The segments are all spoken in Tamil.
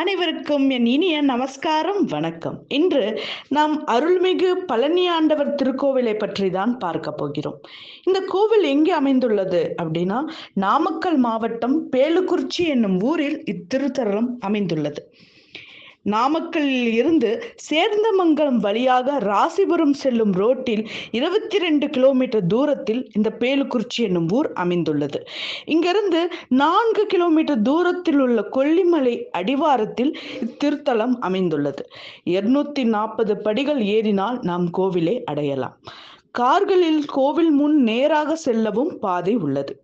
அனைவருக்கும் என் இனிய நமஸ்காரம் வணக்கம். இன்று நாம் அருள்மிகு பழனி ஆண்டவர் திருக்கோவிலை பற்றி தான் பார்க்க போகிறோம். இந்த கோவில் எங்கே அமைந்துள்ளது அப்படின்னா நாமக்கல் மாவட்டம் பேலுக்குறிச்சி என்னும் ஊரில் இத்திருத்தலம் அமைந்துள்ளது. நாமக்கல்லில் இருந்து சேர்ந்தமங்கலம் வழியாக ராசிபுரம் செல்லும் ரோட்டில் இருபத்தி ரெண்டு கிலோமீட்டர் தூரத்தில் இந்த பேலுக்குறிச்சி என்னும் ஊர் அமைந்துள்ளது. இங்கிருந்து நான்கு கிலோமீட்டர் தூரத்தில் உள்ள கொல்லிமலை அடிவாரத்தில் இத்திருத்தலம் அமைந்துள்ளது. இருநூத்தி நாற்பது படிகள் ஏறினால் நாம் கோவிலை அடையலாம். கார்களில் கோவில் முன் நேராக செல்லவும் பாதை உள்ளது.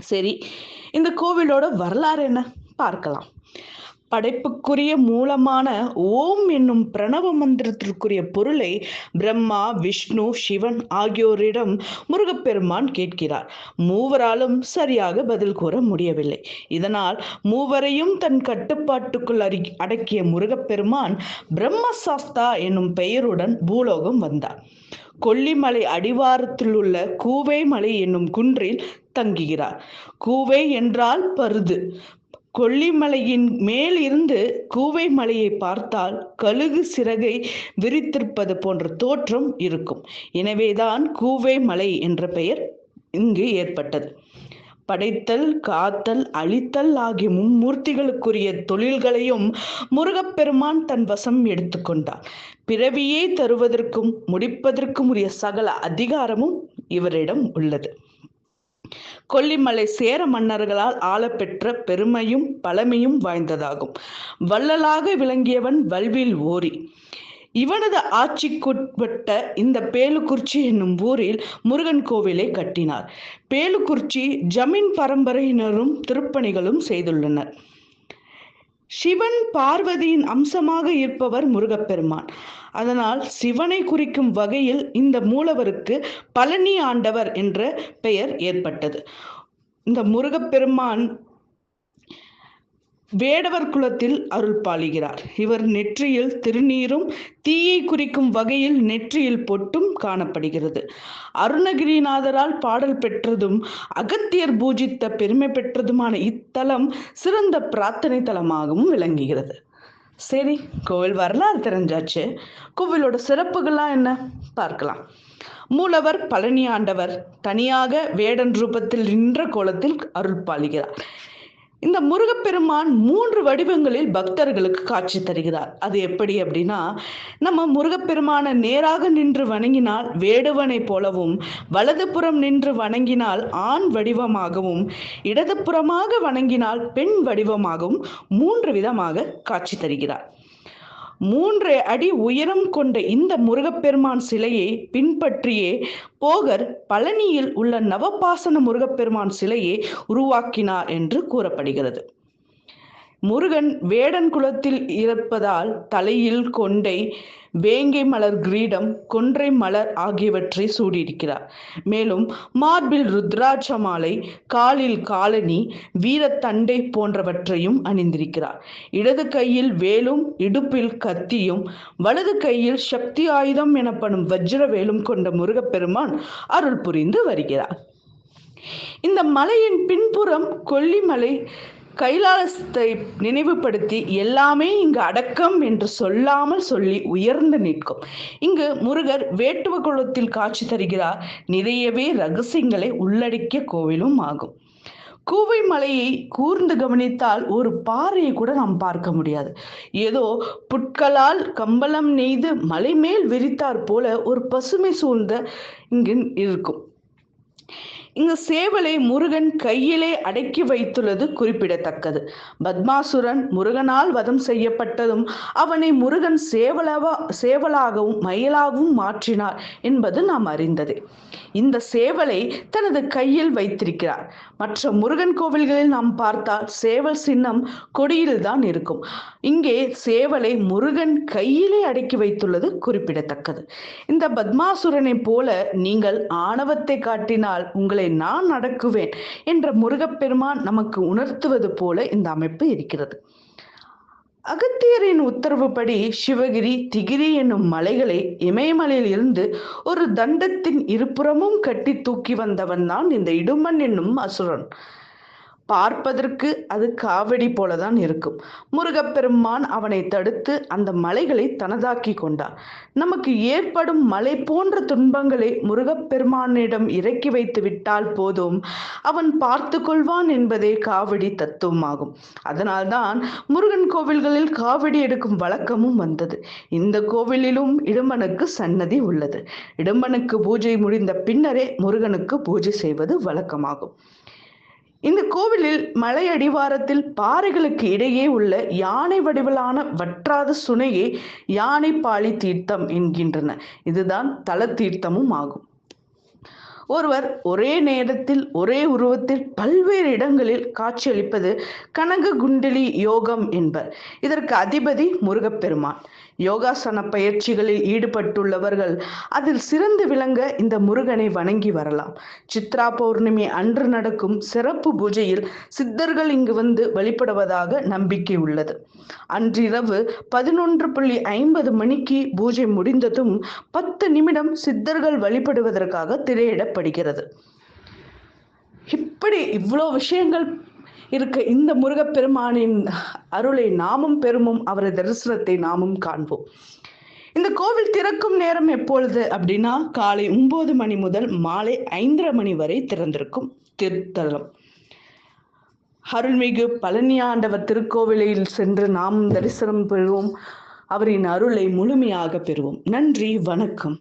சரி இந்த கோவிலோட வரலாறு என்ன? பார்க்கலாம். படைப்புக்குரிய மூலமான ஓம் என்னும் பிரணவ மந்திரத்திற்குரிய பொருளை பிரம்மா விஷ்ணு சிவன் ஆகியோரிடம் முருகப்பெருமான் கேட்கிறார். மூவராலும் சரியாக பதில் கூற முடியவில்லை. இதனால் மூவரையும் தன் கட்டுப்பாட்டுக்குள் அறி அடக்கிய முருகப்பெருமான் பிரம்மசாஸ்தா என்னும் பெயருடன் பூலோகம் வந்தார். கொல்லிமலை அடிவாரத்தில் உள்ள கூவை மலை என்னும் குன்றில் தங்குகிறார். கூவை என்றால் பருது. கொல்லிமலையின் மேல் இருந்து கூவை மலையை பார்த்தால் கழுகு சிறகை விரித்திருப்பது போன்ற தோற்றம் இருக்கும். எனவேதான் கூவை மலை என்ற பெயர் இங்கு ஏற்பட்டது. படைத்தல் காத்தல் அழித்தல் ஆகிய மும்மூர்த்திகளுக்குரிய தொழில்களையும் முருகப்பெருமான் தன் வசம் எடுத்துக்கொண்டார் பிறவியே தருவதற்கும் முடிப்பதற்கும் உரிய சகல அதிகாரமும் இவரிடம் உள்ளது. கொல்லிமலை சேர மன்னர்களால் ஆளப்பெற்ற பெருமையும் பழமையும் வாய்ந்ததாகும். வள்ளலாக விளங்கியவன் வல்வில் ஓரி. இவனது ஆட்சிக்குட்பட்ட இந்த பேலுக்குறிச்சி என்னும் ஊரில் முருகன் கோவிலை கட்டினார். பேலுக்குறிச்சி ஜமீன் பரம்பரையினரும் திருப்பணிகளும் செய்துள்ளனர். சிவன் பார்வதியின் அம்சமாக இருப்பவர் முருகப்பெருமான். அதனால் சிவனை குறிக்கும் வகையில் இந்த மூலவருக்கு பழனி ஆண்டவர் என்ற பெயர் ஏற்பட்டது. இந்த முருகப்பெருமான் வேடவர் குலத்தில் அருள் பாலிகிறார். இவர் நெற்றியில் திருநீரும் தீயை குறிக்கும் வகையில் நெற்றியில் பொட்டும் காணப்படுகிறது. அருணகிரிநாதரால் பாடல் பெற்றதும் அகத்தியர் பூஜித்த பெருமை பெற்றதுமான இத்தலம் சிறந்த பிரார்த்தனை தலமாகவும் விளங்குகிறது. சரி கோவில் வரலாறு தெரிஞ்சாச்சு. கோவிலோட சிறப்புகள்லாம் என்ன? பார்க்கலாம். மூலவர் பழனி ஆண்டவர் தனியாக வேடன் ரூபத்தில் நின்ற கோலத்தில் அருள் பாலிகிறார். இந்த முருகப்பெருமான் மூன்று வடிவங்களில் பக்தர்களுக்கு காட்சி தருகிறார். அது எப்படி அப்படின்னா நம்ம முருகப்பெருமான நேராக நின்று வணங்கினால் வேடுவனை போலவும் வலதுபுறம் நின்று வணங்கினால் ஆண் வடிவமாகவும் இடதுபுறமாக வணங்கினால் பெண் வடிவமாகவும் மூன்று விதமாக காட்சி தருகிறார். மூன்று அடி உயரம் கொண்ட இந்த முருகப்பெருமான் சிலையை பின்பற்றியே போகர் பழனியில் உள்ள நவபாசன முருகப்பெருமான் சிலையை உருவாக்கினார் என்று கூறப்படுகிறது. முருகன் வேடன் குலத்தில் இருப்பதால் தலையில் கொண்டை வேங்கை மலர் கிரீடம் கொன்றை மலர் ஆகியவற்றை சூடியிருக்கிறார். மேலும் மார்பில் ருத்ராட்ச மாலை காலில் காலனி வீரத்தண்டை போன்றவற்றையும் அணிந்திருக்கிறார். இடது கையில் வேலும் இடுப்பில் கத்தியும் வலது கையில் சக்தி ஆயுதம் எனப்படும் வஜ்ர வேலும் கொண்ட முருகப்பெருமான் அருள் புரிந்து வருகிறார். இந்த மலையின் பின்புறம் கொல்லிமலை கைலாசத்தை நினைவுபடுத்தி எல்லாமே இங்கு அடக்கம் என்று சொல்லாமல் சொல்லி உயர்ந்து நிற்கும். இங்கு முருகர் வேட்டுவ குளத்தில் காட்சி தருகிறார். நிறையவே ரகசியங்களை உள்ளடக்கிய கோவிலும் ஆகும். கூவை மலையை கூர்ந்து கவனித்தால் ஒரு பாறையை கூட நாம் பார்க்க முடியாது. ஏதோ புட்களால் கம்பளம் நெய்து மலை மேல் விரித்தார் போல ஒரு பசுமை சூழ்ந்த இங்கு இருக்கும். இங்கு சேவலை முருகன் கையிலே அடக்கி வைத்துள்ளது குறிப்பிடத்தக்கது. பத்மாசுரன் முருகனால் வதம் செய்யப்பட்டதும் அவனை முருகன் சேவலவா சேவலாகவும் மயிலாகவும் மாற்றினார் என்பது நாம் அறிந்தது. இந்த சேவலை தனது கையில் வைத்திருக்கிறார். மற்ற முருகன் கோவில்களில் நாம் பார்த்தால் சேவல் சின்னம் கொடியில் தான் இருக்கும். இங்கே சேவலை முருகன் கையிலே அடக்கி வைத்துள்ளது குறிப்பிடத்தக்கது. இந்த பத்மாசுரனை போல நீங்கள் ஆணவத்தை காட்டினால் உங்களை நான் நடக்குவேன் என்ற முருகப்பெருமான் நமக்கு உணர்த்துவது போல இந்த அமைப்பு இருக்கிறது. அகத்தியரின் உத்தரவுப்படி சிவகிரி திகிரி என்னும் மலைகளை இமயமலையில் இருந்து ஒரு தண்டத்தின் இருபுறமும் கட்டி தூக்கி வந்தவன் தான் இந்த இடுமன் என்னும் அசுரன். பார்ப்பதற்கு அது காவடி போலதான் இருக்கும். முருகப்பெருமான் அவனை தடுத்து அந்த மலைகளை தனதாக்கி கொண்டார். நமக்கு ஏற்படும் மலை போன்ற துன்பங்களை முருகப்பெருமானிடம் இறக்கி வைத்து விட்டால் போதும். அவன் பார்த்து கொள்வான் என்பதே காவடி தத்துவமாகும். அதனால்தான் முருகன் கோவில்களில் காவடி எடுக்கும் வழக்கமும் வந்தது. இந்த கோவிலிலும் இடும்பனுக்கு சன்னதி உள்ளது. இடும்பனுக்கு பூஜை முடிந்த பின்னரே முருகனுக்கு பூஜை செய்வது வழக்கமாகும். இந்த கோவிலில் மலை அடிவாரத்தில் பாறைகளுக்கு இடையே உள்ள யானை வடிவிலான வற்றாத சுனையை யானை பாலி தீர்த்தம் என்கின்றன. இதுதான் தல தீர்த்தமும் ஆகும். ஒருவர் ஒரே நேரத்தில் ஒரே உருவத்தில் பல்வேறு இடங்களில் காட்சியளிப்பது கனக குண்டலி யோகம் என்பர். இதற்கு அதிபதி முருகப்பெருமான். யோகாசன பயிற்சிகளில் ஈடுபட்டுள்ளவர்கள் அதில் சிறந்து விளங்க இந்த முருகனை வணங்கி வரலாம். சித்ரா பௌர்ணமி அன்று நடக்கும் சிறப்பு பூஜையில் சித்தர்கள் இங்கு வந்து வழிபடுவதாக நம்பிக்கை உள்ளது. அன்றிரவு பதினொன்று புள்ளி ஐம்பது மணிக்கு பூஜை முடிந்ததும் பத்து நிமிடம் சித்தர்கள் வழிபடுவதற்காக திரையிடப்படுகிறது. இப்படி இவ்வளோ விஷயங்கள் இருக்க. இந்த முருகப்பெருமானின் அருளை நாமும் பெருமும் அவரது தரிசனத்தை நாமும் காண்போம். இந்த கோவில் திறக்கும் நேரம் எப்பொழுது அப்படின்னா காலை ஒன்பது மணி முதல் மாலை ஐந்தரை மணி வரை திறந்திருக்கும் திருத்தலம். அருள்மிகு பழனியாண்டவர் திருக்கோவிலில் சென்று நாம் தரிசனம் பெறுவோம். அவரின் அருளை முழுமையாக பெறுவோம். நன்றி வணக்கம்.